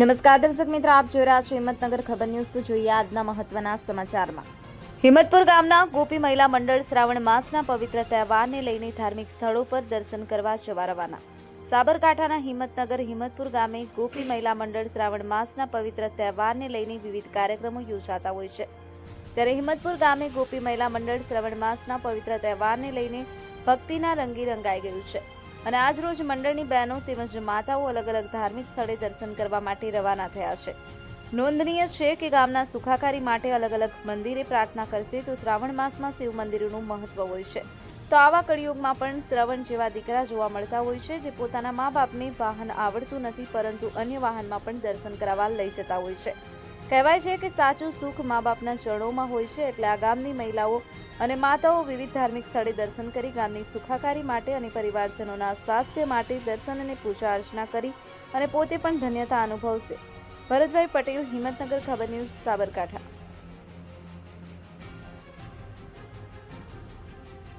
નમસ્કાર દર્શક મિત્રો, આપ જોઈ રહ્યા છો હિંમતનગર ખબર ન્યૂઝ. જોઈએ આજના મહત્વના સમાચારમાં. હિંમતપુર ગામના ગોપી મહિલા મંડળ શ્રાવણ માસના પવિત્ર તહેવારને લઈને ધાર્મિક સ્થળો પર દર્શન કરવા જવા રવાના. સાબરકાંઠાના હિંમતનગર હિંમતપુર ગામે ગોપી મહિલા મંડળ શ્રાવણ માસના પવિત્ર તહેવારને લઈને વિવિધ કાર્યક્રમો યોજાતા હોય છે. ત્યારે હિંમતપુર ગામે ગોપી મહિલા મંડળ શ્રાવણ માસના પવિત્ર તહેવારને લઈને ભક્તિના રંગી રંગાઈ ગયું છે. અને આજ રોજ મંડળની બહેનો તેમજ માતાઓ અલગ અલગ ધાર્મિક સ્થળે દર્શન કરવા માટે રવાના થયા છે. નોંધનીય છે કે ગામના સુખાકારી માટે અલગ અલગ મંદિરે પ્રાર્થના કરશે તો શ્રાવણ માસમાં શિવ મંદિરોનું મહત્વ હોય છે. તો આવા કળિયુગમાં પણ શ્રવણ જેવા દીકરા જોવા મળતા હોય છે જે પોતાના મા બાપને વાહન આવડતું નથી પરંતુ અન્ય વાહનમાં પણ દર્શન કરાવવા લઈ જતા હોય છે. કહેવાય છે કે સાચું સુખ મા બાપના ચરણોમાં હોય છે એટલે આ ગામની મહિલાઓ અને માતાઓ વિવિધ ધાર્મિક સ્થળે દર્શન કરી ગામની સુખાકારી માટે અને પરિવારજનોના સ્વાસ્થ્ય માટે દર્શન અને પૂજા અર્ચના કરી અને પોતે પણ ધન્યતા અનુભવશે. ભરતભાઈ પટેલ, હિંમતનગર, ખબર ન્યૂઝ, સાબરકાંઠા.